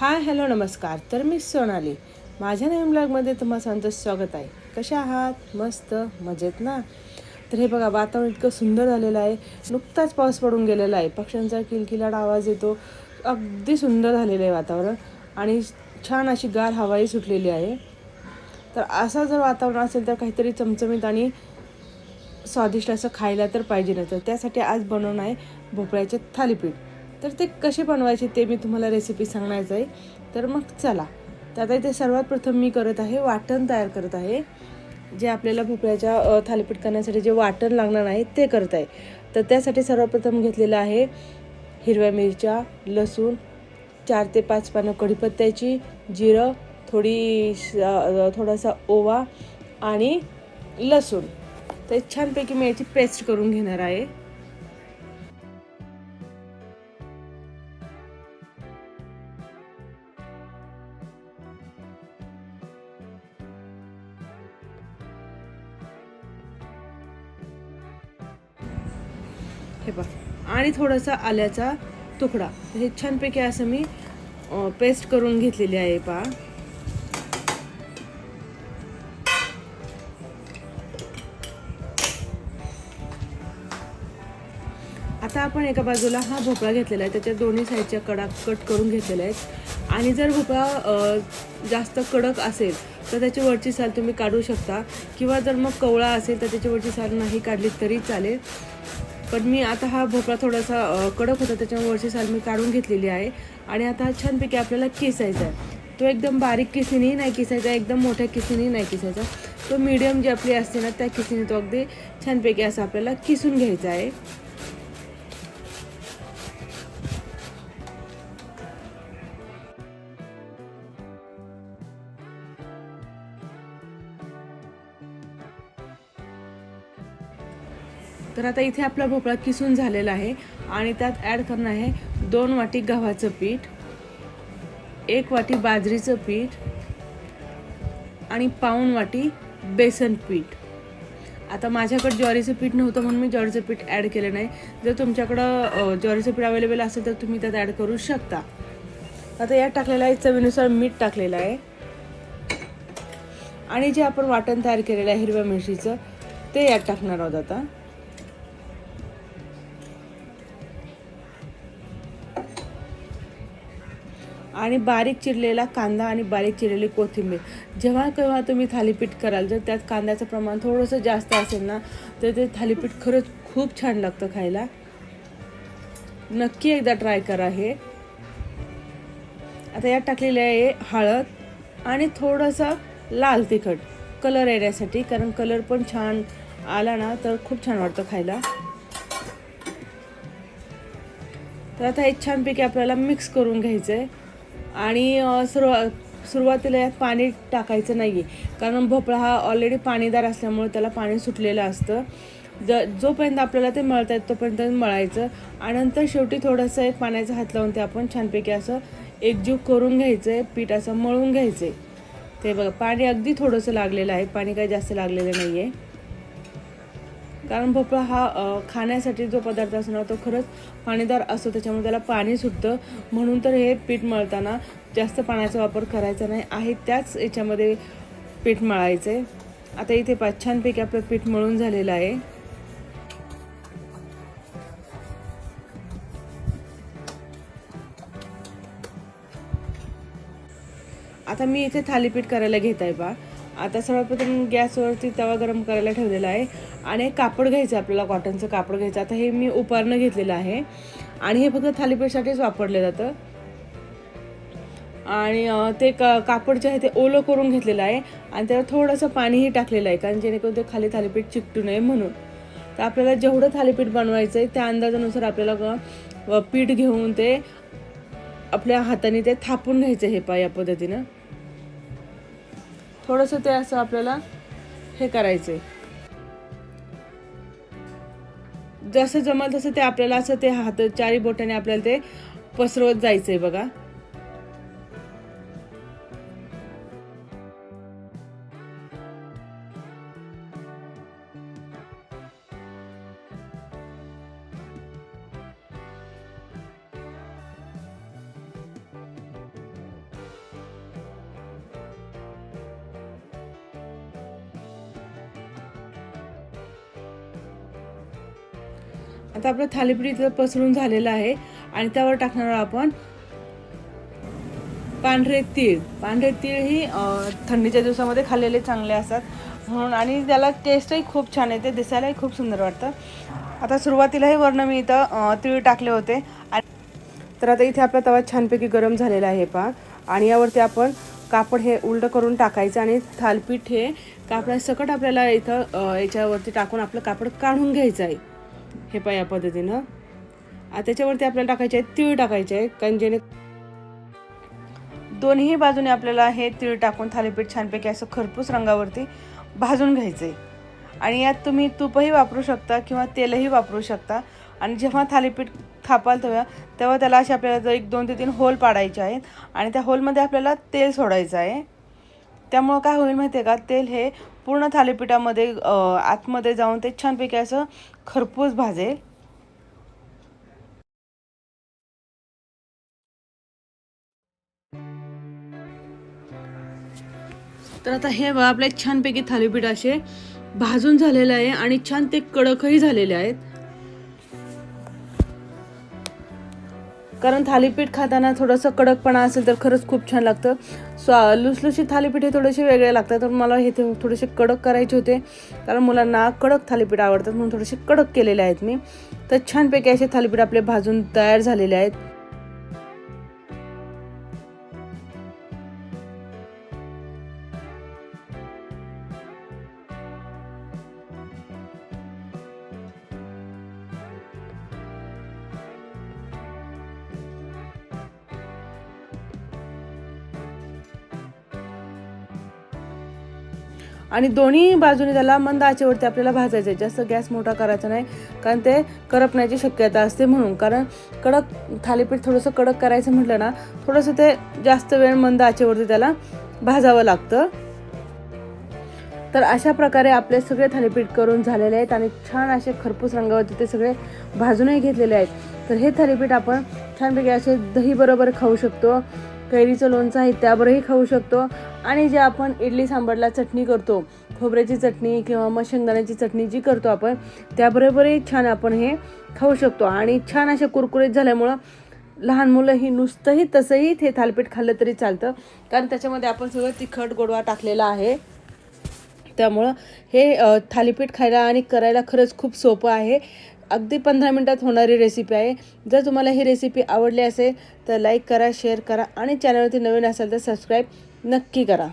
Hi hello नमस्कार. तर मी सोनाली. माझ्या नवीन ब्लॉगमध्ये तुम्हा सांगतो स्वागत आहे. कशा आहात? मस्त मजेत ना? तर हे बघा वातावरण इतकं सुंदर झालेलं आहे. नुकताच पाऊस पडून गेलेला आहे. पक्ष्यांचा किलकिलाट आवाज येतो. अगदी सुंदर झालेलं आहे वातावरण. आणि छान अशी गार हवाही सुटलेली आहे. तर असं जर वातावरण असेल तर काहीतरी चमचमीत आणि स्वादिष्ट असं खायला तर पाहिजे ना तर त्यासाठी आज बनवणं आहे भोपळ्याचे थालीपीठ. तर ते कसे बनवायचे ते मी तुम्हाला रेसिपी सांगण्याचं आहे. तर मग चला. तर आता इथे सर्वात प्रथम मी करत आहे वाटण तयार करत आहे. जे आपल्याला भोपळ्याच्या थालीपीठ करण्यासाठी जे वाटण लागणार आहे ते करत आहे. तर त्यासाठी सर्वप्रथम घेतलेलं आहे हिरव्या मिरच्या लसूण चार ते पाच पानं कढीपत्त्याची जिरं थोडी श- थोडासा ओवा आणि लसूण. तर छानपैकी मी याची पेस्ट करून घेणार आहे. हे पहा आणि थोडासा आल्याचा तुकडा. हे छानपैकी असं मी पेस्ट करून घेतलेली आहे पहा. आता आपण एका बाजूला हा भोपळा घेतलेला आहे. त्याच्या दोन्ही साईडच्या कडा कट करून घेतलेल्या आहेत. आणि जर भोपळा जास्त कडक असेल तर त्याची वरची साल तुम्ही काढू शकता. किंवा जर मग कवळा असेल तर त्याची वरची साल नाही काढली तरी चालेल. पण मी आता हा भोपळा थोडासा कडक होता त्याच्यामुळे वरची साल मी काढून घेतलेली आहे. आणि आता हा छानपैकी आपल्याला किसायचा आहे. तो एकदम बारीक किसीनेही नाही किसायचा एकदम मोठ्या किसीनेही नाही किसायचा. तो मीडियम जी आपली असते ना त्या किसीने तो अगदी छानपैकी असं आपल्याला किसून घ्यायचा आहे. तर आता इथे आपला भोपळा किसून झालेला आहे आणि त्यात ॲड करणं आहे दोन वाटी गव्हाचं पीठ एक वाटी बाजरीचं पीठ आणि पाऊण वाटी बेसन पीठ. आता माझ्याकडे ज्वारीचं पीठ नव्हतं म्हणून मी ज्वारीचं पीठ ॲड केलं नाही. जर तुमच्याकडं ज्वारीचं पीठ अवेलेबल असेल तर तुम्ही त्यात ॲड करू शकता. आता यात टाकलेलं आहे चवीनुसार मीठ टाकलेलं आहे. आणि जे आपण वाटण तयार केलेलं आहे हिरव्या मिरचीचं ते यात टाकणार आहोत आता. आणि बारीक चिरलेला कांदा आणि बारीक चिरलेली कोथिंबीर. जेव्हा केव्हा तुम्ही थालीपीठ कराल जर त्यात कांद्याचं प्रमाण थोडंसं जास्त असेल ना तर ते थालीपीठ खरंच खूप छान लागतं खायला. नक्की एकदा ट्राय करा हे. आता यात टाकलेले आहे हळद आणि थोडंसं लाल तिखट. कलर येण्यासाठी कारण कलर पण छान आला ना तर खूप छान वाटतं खायला. तर आता हे छानपैकी आपल्याला मिक्स करून घ्यायचं आहे आणि अ, सुरुवा सुरुवातीला यात पाणी टाकायचं नाही आहे कारण भोपळा हा ऑलरेडी पाणीदार असल्यामुळे त्याला पाणी सुटलेलं असतं. ज जोपर्यंत आपल्याला ते मळता आहेत तोपर्यंत मळायचं. आणि नंतर शेवटी थोडंसं एक पाण्याचा हात लावून ते आपण छानपैकी असं एकजीव करून घ्यायचं आहे पीठ असं मळून घ्यायचं आहे ते बघा पाणी अगदी थोडंसं लागलेलं आहे. पाणी काही जास्त लागलेलं नाही आहे कारण भोपळा हा खाण्यासाठी जो पदार्थ असणार तो खरंच पाणीदार असतो त्याच्यामुळे त्याला पाणी सुटतं. म्हणून तर हे पीठ मळताना जास्त पाण्याचा वापर करायचा नाही. आहे त्याच याच्यामध्ये पीठ मळायचं आहे आता इथे पाच छानपैकी आपलं पीठ मळून झालेलं आहे. आता मी इथे थालीपीठ करायला घेत आहे बा आता सर्वप्रथम गॅसवरती तवा गरम करायला ठेवलेला आहे. आणि कापड घ्यायचं आपल्याला कॉटनचं कापड घ्यायचं आता हे मी उपारणं घेतलेलं आहे. आणि हे फक्त थालीपीठसाठीच वापरलं जातं. आणि ते का कापड जे आहे ते ओलं करून घेतलेलं आहे. आणि त्याला थोडंसं पाणीही टाकलेलं आहे कारण जेणेकरून ते खाली थालीपीठ चिकटू नये म्हणून. तर आपल्याला जेवढं थालीपीठ बनवायचं आहे त्या अंदाजानुसार आपल्याला पीठ घेऊन ते आपल्या हाताने ते थापून घ्यायचं हे पा या पद्धतीनं. थोडंसं ते असं आपल्याला हे करायचं आहे जसं जमल तसं ते आपल्याला असं ते हात चारी बोटाने आपल्याला ते पसरवत जायचं आहे बघा. आता आपलं थालीपीठ इथं पसरून झालेलं आहे आणि त्यावर टाकणार आहोत आपण पांढरे तीळ. पांढरे तीळ ही थंडीच्या दिवसामध्ये खाल्लेले चांगले असतात. म्हणून आणि त्याला टेस्टही खूप छान येते दिसायलाही खूप सुंदर वाटतं. आता सुरुवातीलाही वर्ण मी इथं तीळ टाकले होते. आणि तर आता इथे आपला तवा छानपैकी गरम झालेला आहे पा आणि यावरती आपण कापड हे उलटं करून टाकायचं आणि थालपीठ हे कापडासकट आपल्याला इथं याच्यावरती टाकून आपलं कापड काढून घ्यायचं आहे. हे पा या पद्धतीनं. त्याच्यावरती आपल्याला टाकायचे आहे तीळ टाकायचे आहे कारण जेणे दोन्ही बाजूने आपल्याला हे तीळ टाकून थालीपीठ छानपैकी असं खरपूस रंगावरती भाजून घ्यायचं. आहे आणि यात तुम्ही तूपही वापरू शकता किंवा तेलही वापरू शकता. आणि जेव्हा थालीपीठ थापाल तेव्हा तेव्हा त्याला असे आपल्याला जर एक दोन ते तीन होल पाडायचे आहेत. आणि त्या होलमध्ये आपल्याला तेल सोडायचं आहे. त्यामुळं काय होईल माहिती आहे का? तेल हे पूर्ण थालीपीठामध्ये आतमध्ये जाऊन ते छानपैकी असं खरपूस भाजेल. तर आता हे बघा आपले छानपैकी थालीपीठ असे भाजून झालेले आहे आणि छान ते कडकही झालेले आहेत. कारण थालीपीठ खाताना थोडंसं कडकपणा असेल तर खरंच खूप छान लागतं. स्वा लुसलुशी थालीपीठ हे थोडेसे वेगळे लागतात. तर मला हे ते थोडेसे कडक करायचे होते. कारण मुलांना कडक थालीपीठ आवडतात म्हणून थोडेसे कडक केलेले आहेत मी. तर छानपैकी असे थालीपीठ आपले भाजून तयार झालेले आहेत. आणि दोन्ही बाजूने त्याला मंद आचेवरती आपल्याला भाजायचं आहे. जास्त गॅस मोठा करायचा नाही कारण ते करपण्याची शक्यता असते म्हणून. कारण कडक थालीपीठ थोडंसं कडक करायचं म्हटलं ना थोडंसं ते जास्त वेळ मंद आचेवरती त्याला भाजावं लागतं. तर अशा प्रकारे आपले सगळे थालीपीठ करून झालेले आहेत आणि छान असे खरपूस रंगावरती ते सगळे भाजूनही घेतलेले आहेत. तर हे थालीपीठ आपण छानपैकी असे दही बरोबर खाऊ शकतो. कैरीचं लोणचं आहे त्याबरोबरही खाऊ शकतो. आणि जे आपण इडली सांबारला चटणी करतो खोबऱ्याची चटणी किंवा मग शेंगदाण्याची चटणी जी करतो आपण त्याबरोबरही छान आपण हे खाऊ शकतो. आणि छान असे कुरकुरीत झाल्यामुळं लहान मुलं ही नुसतंही तसंही ते थालपीठ खाल्लं तरी चालतं. कारण त्याच्यामध्ये आपण सगळं तिखट गोडवा टाकलेला आहे. त्यामुळं हे थालीपीठ खायला आणि करायला खरंच खूप सोपं आहे. अगदी पंधरा मिनटात होणारी रेसिपी आहे. जर तुम्हाला ही रेसिपी आवडली असेल तर लाईक करा शेअर करा आणि चॅनलवरती नवीन असाल तर सबस्क्राईब नक्की करा.